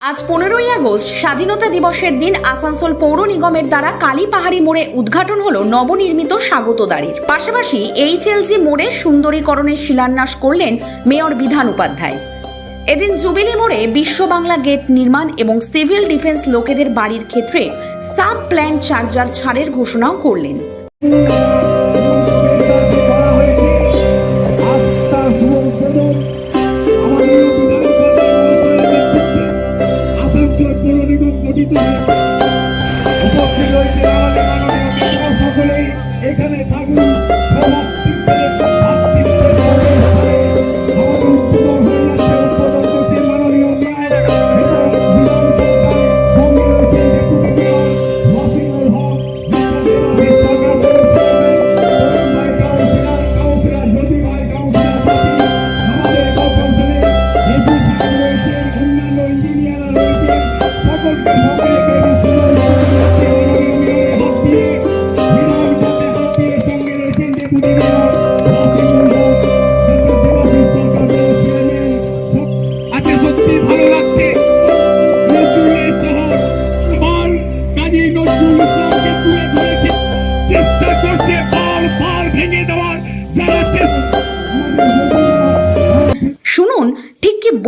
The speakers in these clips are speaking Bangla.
আজ পনেরোই আগস্ট, স্বাধীনতা দিবসের দিন আসানসোল পৌর নিগমের দ্বারা কালী পাহাড়ি মোড়ে উদ্ঘাটন হল নবনির্মিত স্বাগত দ্বারের পাশাপাশি এইচএলজি মোড়ে সুন্দরীকরণের শিলান্যাস করলেন মেয়র বিধান উপাধ্যায়। এদিন জুবিলি মোড়ে বিশ্ব বাংলা গেট নির্মাণ এবং সিভিল ডিফেন্স লোকেদের বাড়ির ক্ষেত্রে সাব প্ল্যান চার্জার ছাড়ের ঘোষণাও করলেন। উপস্থিত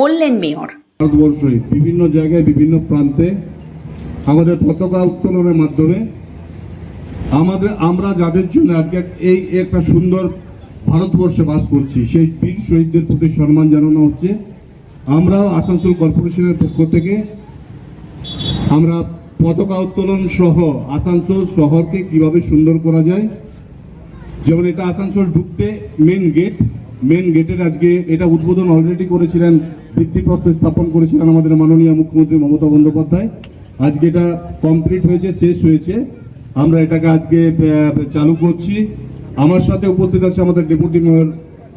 বললেন মেয়র। ভারতবর্ষে বিভিন্ন জায়গায়, বিভিন্ন প্রান্তে আমাদের পতাকা উত্তোলনের মাধ্যমে আমাদের, আমরা যাদের জন্য আজকে এই একটা সুন্দর ভারতবর্ষে বাস করছি, সেই বীর শহীদদের প্রতি সম্মান জানানো হচ্ছে। আমরাও আসানসোল কর্পোরেশনের পক্ষ থেকে আমরা পতাকা উত্তোলন সহ আসানসোল শহরকে কীভাবে সুন্দর করা যায়, যেমন এটা আসানসোল ঢুকতে মেন গেট মেন গেটের আজকে এটা উদ্বোধন অলরেডি করেছিলেন ভিত্তিপ্রস্তর স্থাপন করেছিলেন আমাদের মাননীয় মুখ্যমন্ত্রী মমতা বন্দ্যোপাধ্যায়। আজকে এটা কমপ্লিট হয়েছে, শেষ হয়েছে। আমরা এটাকে আজকে চালু করছি। আমার সাথে উপস্থিত আছে আমাদের ডেপুটি মেয়র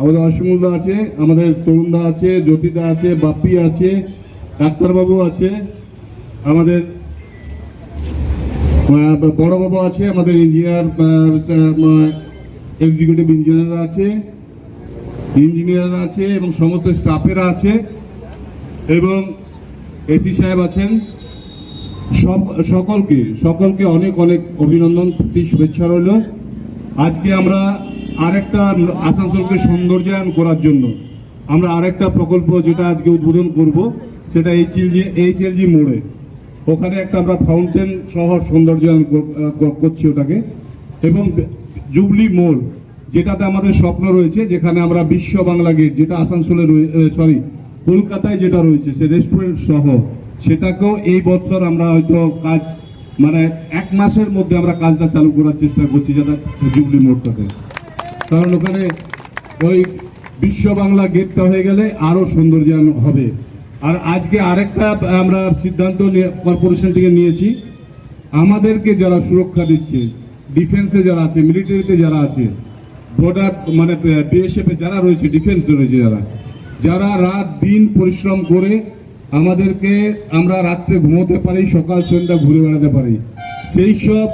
আমাদের অসীমুলদা আছে, আমাদের তরুণদা আছে জ্যোতিদা আছে, বাপ্পি আছে, ডাক্তারবাবু আছে, আমাদের বড়বাবু আছে, আমাদের ইঞ্জিনিয়ার এক্সিকিউটিভ ইঞ্জিনিয়ার আছে। ইঞ্জিনিয়ার আছে এবং সমস্ত স্টাফেরা আছে এবং এসি সাহেব আছেন। সব, সকলকে সকলকে অনেক অনেক অভিনন্দন শুভেচ্ছা রইল। আজকে আমরা আরেকটা আসানসোলকে সৌন্দর্যায়ন করার জন্য আমরা আরেকটা প্রকল্প যেটা আজকে উদ্বোধন করব, সেটা এইচএলজি এইচএলজি মোড়ে। ওখানে একটা আমরা ফাউন্টেন সহ সৌন্দর্যায়ন করছি ওটাকে। এবং জুবলি মোড় যেটাতে আমাদের স্বপ্ন রয়েছে, যেখানে আমরা বিশ্ব বাংলা গেট, যেটা আসানসোলে সরি কলকাতায় যেটা রয়েছে, সে রেস্টুরেন্ট সহ, সেটাকেও এই বছর আমরা হয়তো কাজ মানে এক মাসের মধ্যে আমরা কাজটা চালু করার চেষ্টা করছি যেটা জুবলি মোড়টাতে। কারণ ওখানে ওই বিশ্ব বাংলা গেটটা হয়ে গেলে আরও সৌন্দর্যায়ন হবে। আর আজকে আরেকটা, আমরা সিদ্ধান্ত কর্পোরেশন থেকে নিয়েছি, আমাদেরকে যারা সুরক্ষা দিচ্ছে ডিফেন্সে যারা আছে মিলিটারিতে যারা আছে বর্ডার মানে বিএসএফ যারা রয়েছে ডিফেন্সে রয়েছে যারা যারা রাত দিন পরিশ্রম করে আমাদেরকে আমরা রাত্রে ঘুমোতে পারি, সকাল, সন্ধ্যা ঘুরে বেড়াতে পারি। সেই সব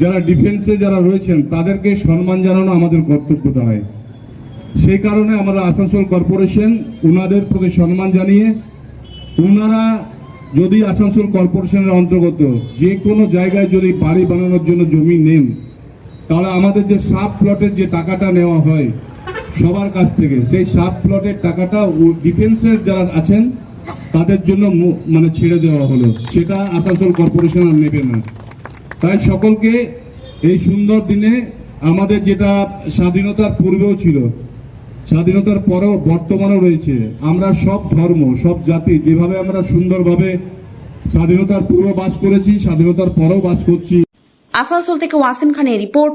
যারা ডিফেন্সে যারা রয়েছেন, তাদেরকে সম্মান জানানো আমাদের কর্তব্য দাঁড়ায় সেই কারণে আমরা আসানসোল কর্পোরেশন উনাদের প্রতি সম্মান জানিয়ে ওনারা যদি আসানসোল কর্পোরেশনের অন্তর্গত যে কোনো জায়গায় যদি বাড়ি বানানোর জন্য জমি নেন তাহলে আমাদের যে সাব প্লটের যে টাকাটা নেওয়া হয় সবার কাছ থেকে, সেই সাব প্লটের টাকাটা ডিফেন্সের যারা আছেন, তাদের জন্য মানে ছেড়ে দেওয়া হলো। সেটা আসানসোল কর্পোরেশন আর নেবে না। তাই সকলকে এই সুন্দর দিনে আমাদের যেটা স্বাধীনতার পূর্বেও ছিল, স্বাধীনতার পরেও বর্তমানেও রয়েছে। আমরা সব ধর্ম, সব জাতি যেভাবে আমরা সুন্দরভাবে স্বাধীনতার পূর্বে বাস করেছি, স্বাধীনতার পরেও বাস করছি। আসানসোল থেকে ওয়াসিম খানের রিপোর্ট